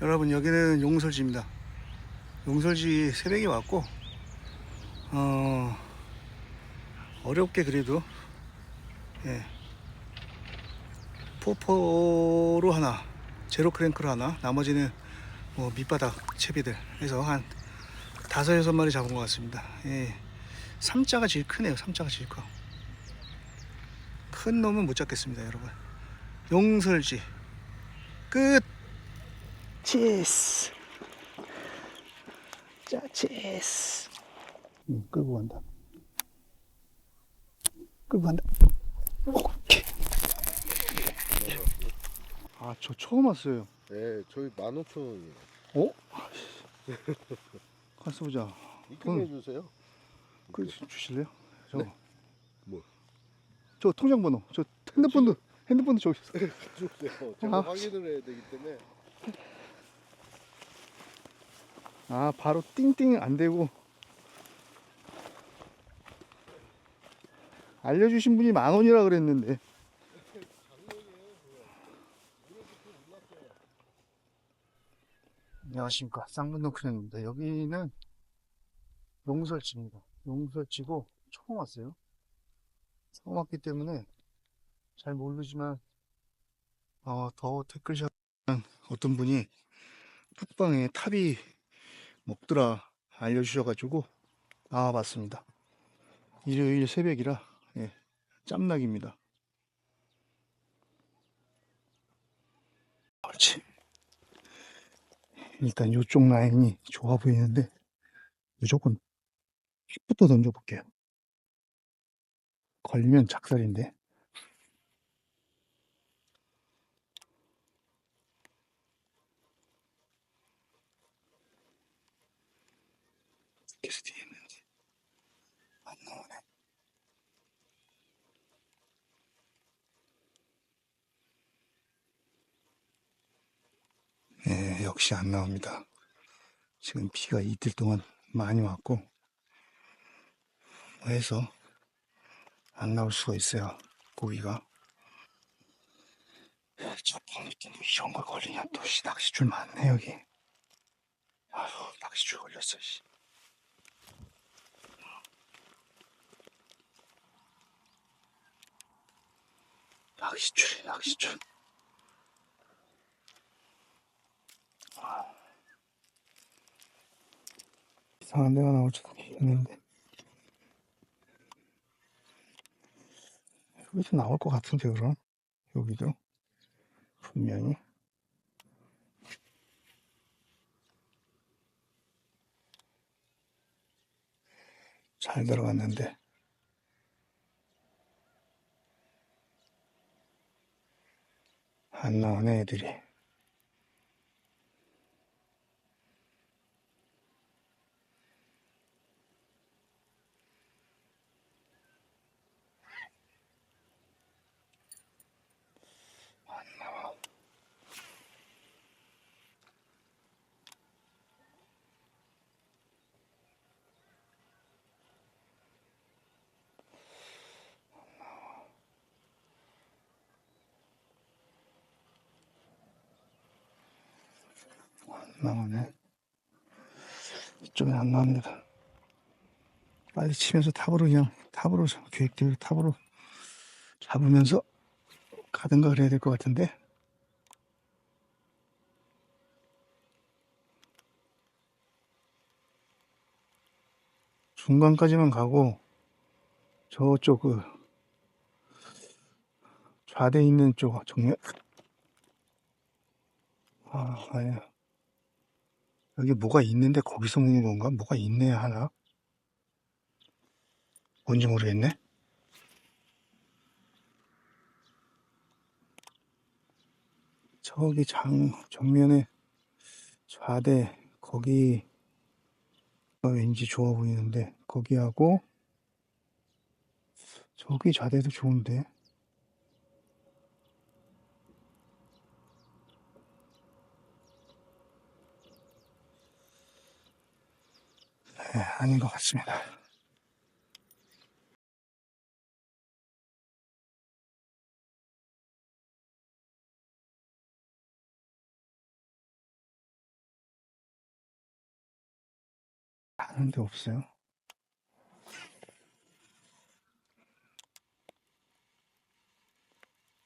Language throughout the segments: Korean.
여러분 여기는 용설지입니다. 용설지 새벽에 왔고 어 어렵게 그래도 예 포포로 하나 제로 크랭크로 하나 나머지는 뭐 밑바닥 채비들 해서 한 다섯 여섯 마리 잡은 것 같습니다. 예 삼자가 제일 크네요. 삼자가 제일 커. 큰 놈은 못 잡겠습니다, 여러분. 용설지 끝. 치스. 자, 치스. 응, 끌고 간다. 끌고 간다. 오케이. 아, 저 처음 왔어요. 네, 저희 15,000원이에요. 어? 가서 보자. 입금해 주세요. 그 주- 주실래요? 저. 네? 뭐? 저 통장 번호. 저 핸드폰도 핸드폰도 저기 있어. 주세요. 제가 아. 확인을 해야 되기 때문에. 아, 바로 띵띵 안 되고. 알려주신 분이 만 원이라 그랬는데. 안녕하십니까. 쌍문동 크령입니다. 여기는 용설지입니다. 용설지고 처음 왔어요. 처음 왔기 때문에 잘 모르지만, 어, 더 댓글샷 어떤 분이 톡방에 탑이 먹더라 알려주셔가지고 나와봤습니다. 일요일 새벽이라 예, 짬nak입니다. 그렇지. 일단 이쪽 라인이 좋아 보이는데 무조건 킥부터 던져볼게요. 걸리면 작살인데. 계속 뒤에 있는지 안 나오네. 네, 역시 안 나옵니다. 지금 비가 이틀 동안 많이 왔고, 뭐 해서 안 나올 수가 있어요. 고기가. 저 방귀끼는 이런 걸 걸리냐 또 씨, 낚시줄 많네 여기. 아휴 낚시줄 걸렸어 씨. 낚시줄이 낚시줄. 아. 이상한 데가 나올 줄 알았는데. 여기서 나올 것 같은데 그럼? 여기도? 분명히? 잘 들어갔는데. 안 나오네 애들이 나오네. 이쪽엔 안 나옵니다. 빨리 치면서 탑으로 그냥 탑으로 계획대로 탑으로 잡으면서 가든가 그래야 될 것 같은데. 중간까지만 가고 저쪽 그 좌대 있는 쪽 정면. 아 아니야 여기 뭐가 있는데 거기서 먹는 건가? 뭐가 있네 하나? 뭔지 모르겠네. 저기 장 정면에 좌대 거기 가 왠지 좋아 보이는데 거기하고 저기 좌대도 좋은데 네, 아닌 것 같습니다. 아는데 없어요.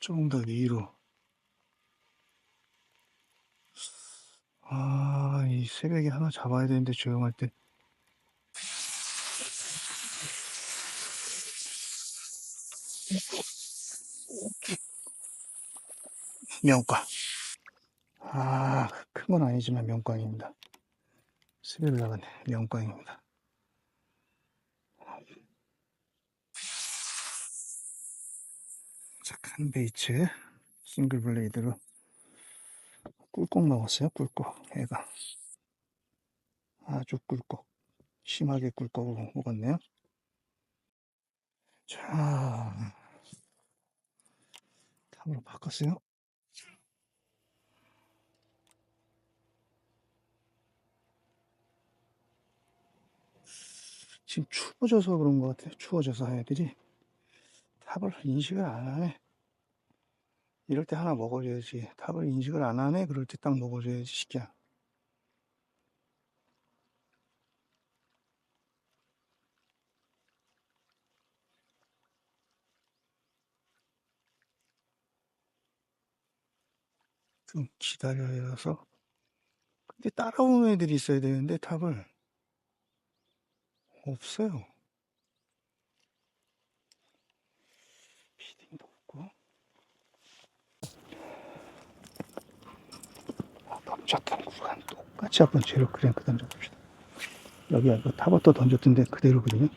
조금 더 위로. 아, 이 새벽에 하나 잡아야 되는데 조용할 때 명꽝. 아, 큰 건 아니지만 명꽝입니다. 새벽에 나간 명꽝입니다. 자, 큰 베이츠 싱글 블레이드로 꿀꺽 먹었어요. 꿀꺽 애가 아주 꿀꺽 심하게 꿀꺽을 먹었네요. 자, 탑으로 바꿨어요. 지금 추워져서 그런 것 같아요. 추워져서 애들이 탑을 인식을 안 하네. 이럴 때 하나 먹어줘야지. 탑을 인식을 안 하네. 그럴 때 딱 먹어줘야지, 시키야. 좀 기다려야 해서. 근데 따라오는 애들이 있어야 되는데 탑을 없어요. 피딩도 없고. 아, 던졌던 구간 똑같이 한번 제로 크랭크 던져봅시다. 여기 아까 탑을 또 던졌던데 그대로거든요.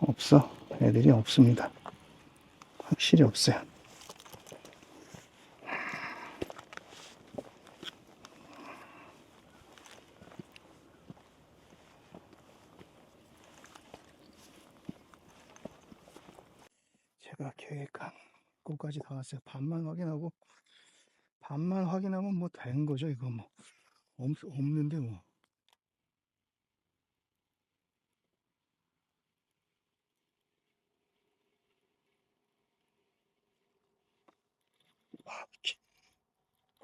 없어. 애들이 없습니다. 확실히 없어요. 제가 계획한 곳까지 다 왔어요. 반만 확인하고, 반만 확인하면 뭐 된 거죠, 이거 뭐. 없, 없는데 뭐.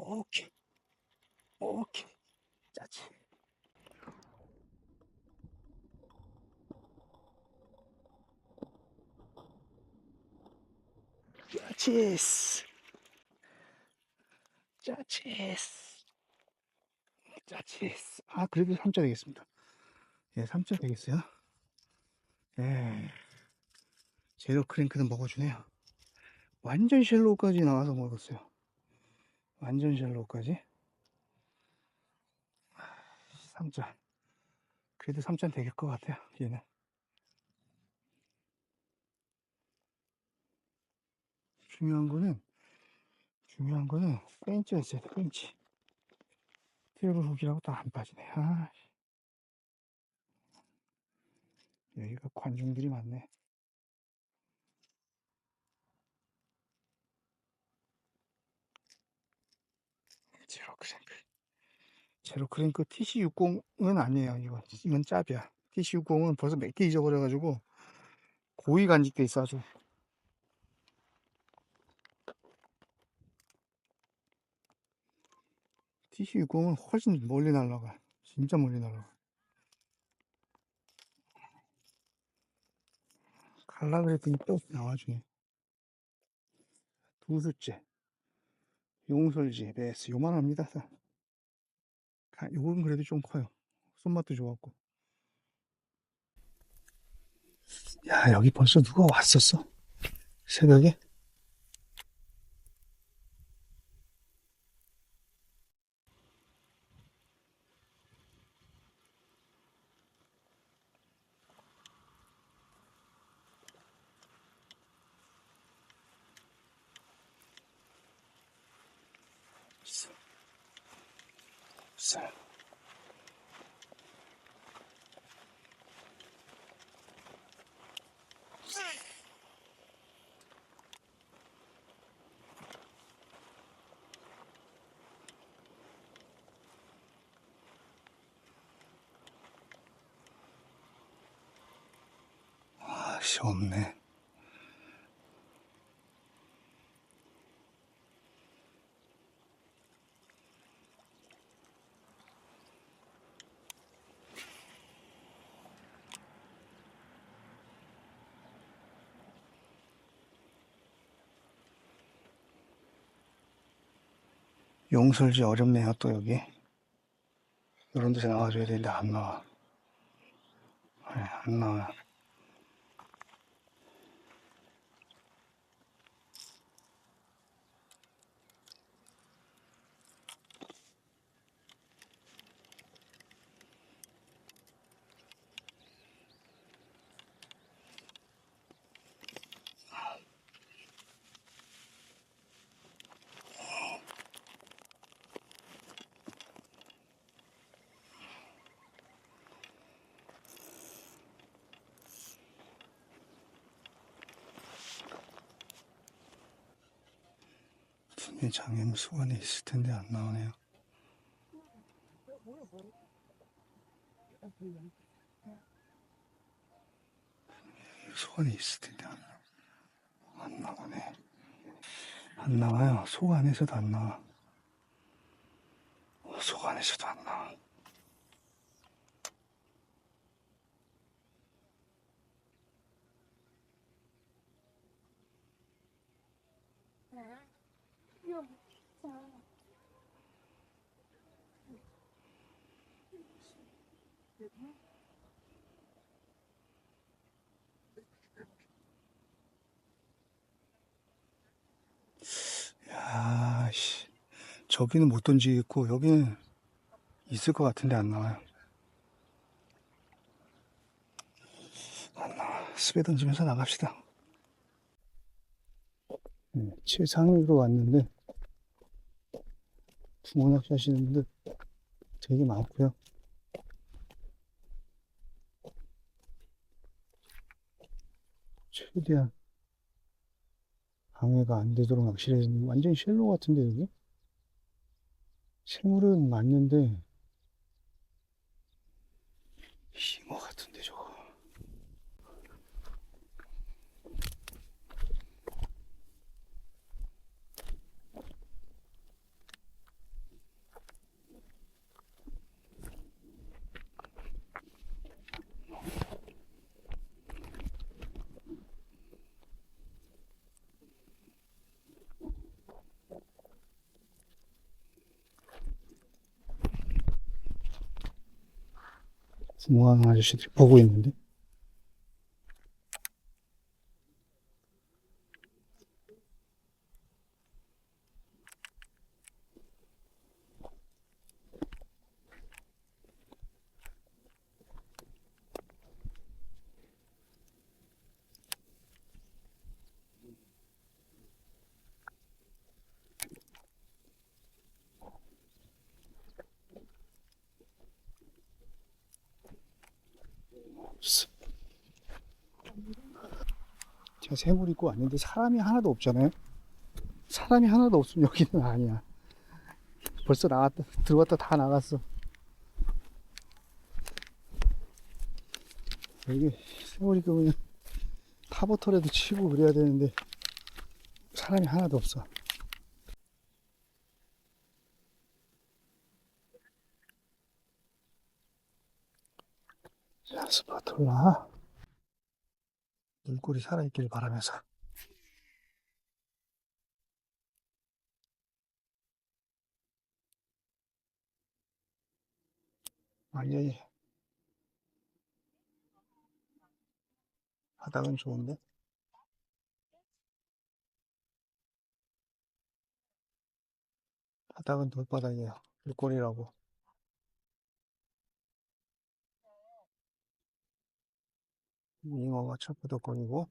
오케이. 오케이. 짜치. 짜치스. 짜치스. 짜치스. 아, 그래도 3자 되겠습니다. 예, 3자 되겠어요. 예. 제로 크랭크는 먹어주네요. 완전 쉘로우까지 나와서 먹었어요. 완전 쉘로우까지. 3자. 그래도 3자 되길 것 같아요, 얘는. 중요한 거는, 중요한 거는, 벤치가 있어야 돼, 벤치. 테이블 훅이라고 다 안 빠지네. 아, 여기가 관중들이 많네. 제로 크랭크. 제로 크랭크 TC60은 아니에요. 이건, 이건 짭이야. TC60은 벌써 몇 개 잊어버려가지고 고이 간직돼 있어 아주. TC60은 훨씬 멀리 날라가. 진짜 멀리 날라가. 갈라 그랬더니 또 나와주네. 두 수째. 용설지, 베스, 요만합니다. 요건 그래도 좀 커요. 손맛도 좋았고. 야, 여기 벌써 누가 왔었어? 새벽에? さあ少年。 용설지 어렵네요, 또 여기. 이런 데서 나와줘야 되는데 안 나와. 네, 안 나와 요. 분명히 장애물 수건이 있을 텐데 안 나오네요. 소관이 있을 텐데 안, 나- 안 나오네. 안 나와요. 속 안에서도 안 나와. 어, 속 안에서도 안 나와. 야, 씨. 저기는 못 던지겠고, 여기는 있을 것 같은데 안 나와요. 안 나와. 습에 던지면서 나갑시다. 네, 칠상으로 왔는데, 붕어 낚시 하시는 분들 되게 많고요. 최대한 방해가 안 되도록 낚시를 해주는 완전히 쉘로 같은데 여기? 생물은 맞는데 잉어 같은데 저거 구멍하는 아저씨들이 보고 있는데 제가 새물 입고 왔는데 사람이 하나도 없잖아요. 사람이 하나도 없으면 여기는 아니야. 벌써 나갔다 들어왔다 다 나갔어. 여기 입고 그냥 타버터라도 치고 그래야 되는데 사람이 하나도 없어. 스파톨라. 물골이 살아있길 바라면서. 완전히 바닥은 좋은데 바닥은 돌바닥이에요. 물골이라고. 잉어가 철푸덕거리고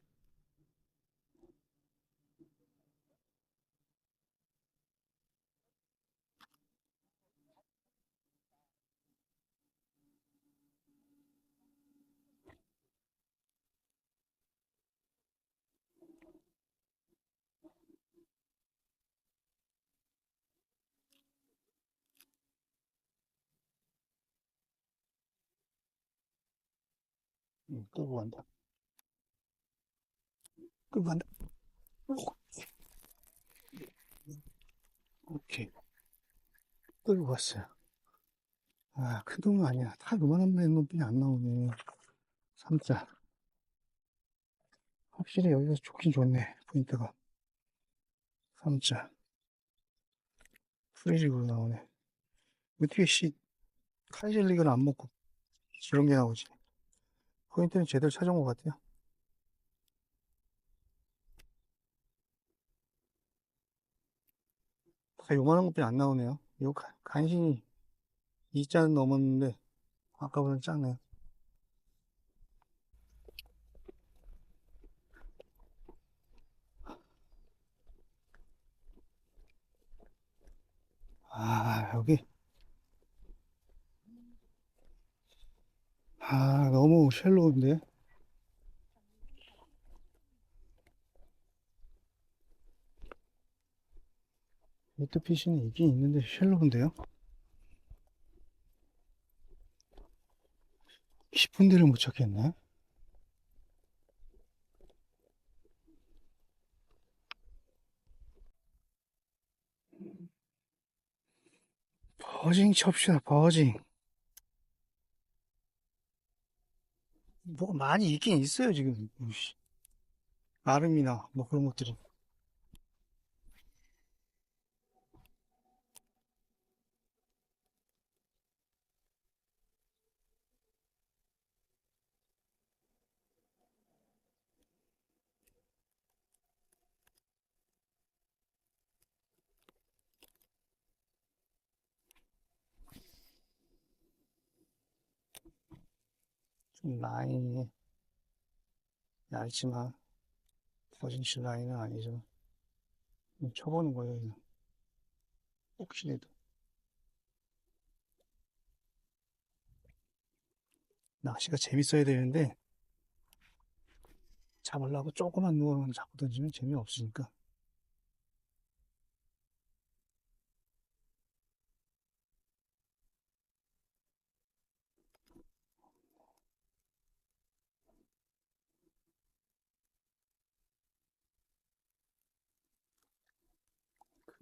끌고 간다. 끌고 간다. 오케이. 끌고 갔어요. 아, 큰 놈은 아니야. 다 요만한 놈뿐이 안 나오네. 삼자. 확실히 여기가 좋긴 좋네. 포인트가. 삼자. 프리직으로 나오네. 어떻게 씨, 카이젤리그는 안 먹고 저런 게 나오지? 포인트는 제대로 찾아온 것 같아요. 다 요만한 것뿐이 안 나오네요. 가- 간신히 2자는 넘었는데 아까보다는 작네요. 아, 여기. 아, 너무 쉘로운데? 미트피쉬는 있긴 있는데 쉘로운데요? 깊은 데를 못 찾겠네? 버징 칩시다, 버징. 뭐가 많이 있긴 있어요, 지금. 아름이나, 뭐 그런 것들이. 좀 라인이 얇지만, 버징치 라인은 아니죠. 좀 쳐보는 거예요, 그냥. 혹시라도. 낚시가 재밌어야 되는데, 잡으려고 조그만 누어는 자꾸 던지면 재미없으니까.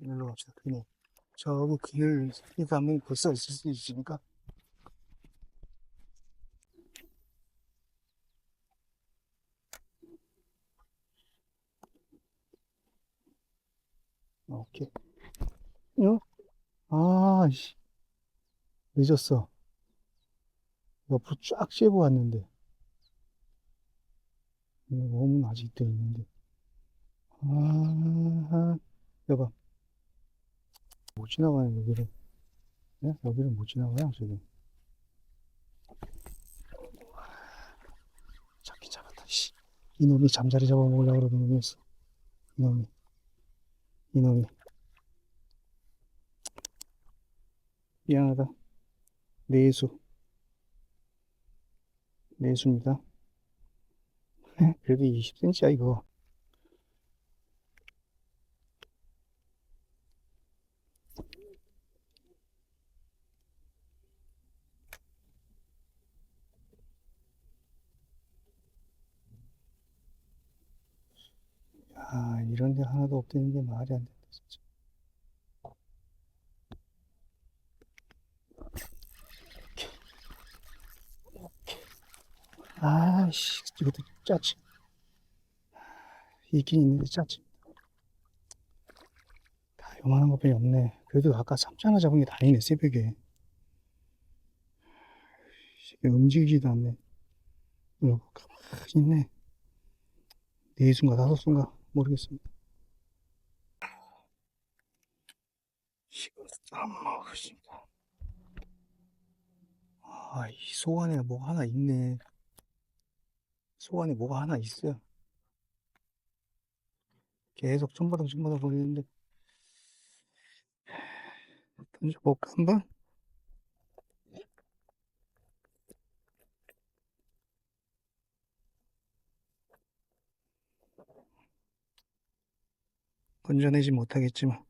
그늘로 갑시다, 그늘. 저기 그늘 사이 가면 벌써 있을 수 있으니까. 오케이. 어? 아, 씨. 늦었어. 옆으로 쫙 쉐고 왔는데. 몸은 아직도 있는데. 아, 여봐. 못 지나가네, 여기를. 네? 여기를 못 지나가요, 지금. 잡긴 잡았다, 씨. 이놈이 잠자리 잡아먹으려고 그러는 놈이었어. 이놈이. 이놈이. 미안하다. 내수. 내수입니다. 그래도 20cm야, 이거. 아, 없다는 게 말이 안 된다, 진짜. 아씨, 이것도 짜치. 있긴 있는데 짜치. 다 요만한 것뿐이 없네. 그래도 아까 삼자나 잡은 게 다행이네, 새벽에. 움직이지도 않네. 이러고 가만히 있네. 네 수인가 다섯 수인가 모르겠습니다. 이거 안 먹으신다. 아, 이소 안에 뭐가 하나 있네. 소 안에 뭐가 하나 있어요. 계속 손바닥 손바닥 거리는데 던져볼까 한번? 건져내지 못하겠지만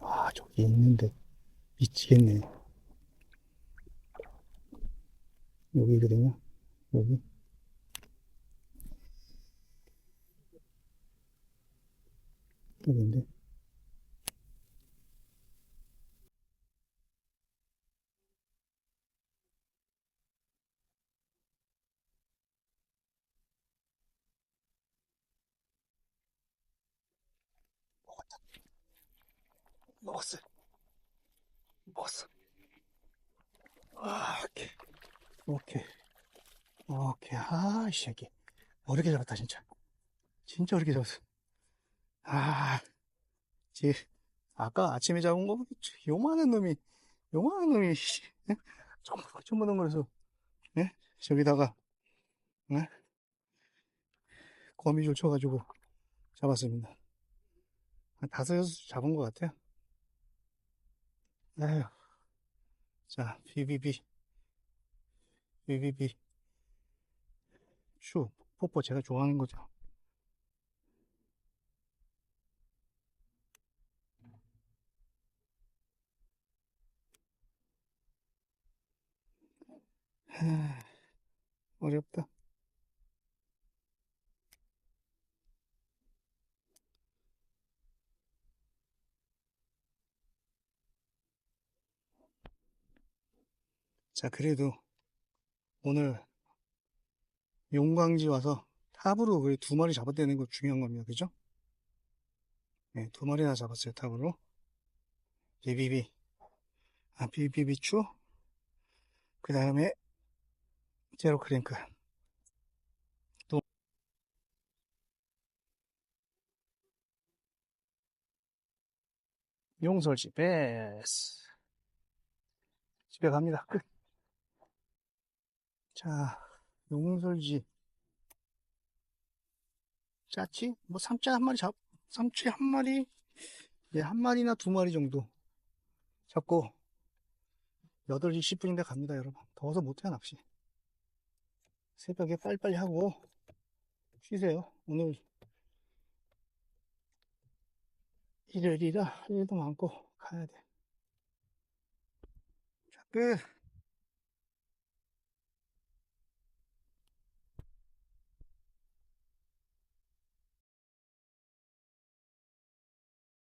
아, 저기 있는데 미치겠네. 여기거든요. 여기. 여기인데. 먹었어. 먹었어. 아, 오케이. 오케이. 오케이. 아, 이 새끼. 어렵게 잡았다, 진짜. 진짜 어렵게 잡았어. 아, 지 아까 아침에 잡은 거, 요만한 놈이, 요만한 놈이, 씨, 예? 쩌무덩쩌무덩거려서, 예? 저기다가, 예? 거미줄 쳐가지고 잡았습니다. 한 다섯, 여섯 수 잡은 것 같아요. 에휴. 자, BBB. BBB. 슈. 뽀뽀 제가 좋아하는 거죠. 하, 어렵다. 자, 그래도 오늘 용광지 와서 탑으로 그두 마리 잡았다는 거 중요한 겁니다. 그죠? 네, 두 마리나 잡았어요, 탑으로. 비비비. 아, 비비비추. 그 다음에 제로 크랭크. 또 용설지 베스. 집에 갑니다. 끝. 자, 용설지. 짜치? 뭐 삼짜 한 마리 잡, 삼치 한 마리, 예, 한 마리나 두 마리 정도 잡고 8시 10분인데 갑니다, 여러분. 더워서 못해요, 낚시. 새벽에 빨리빨리 하고 쉬세요. 오늘 일요일이라 할 일도 많고 가야 돼. 자, 끝.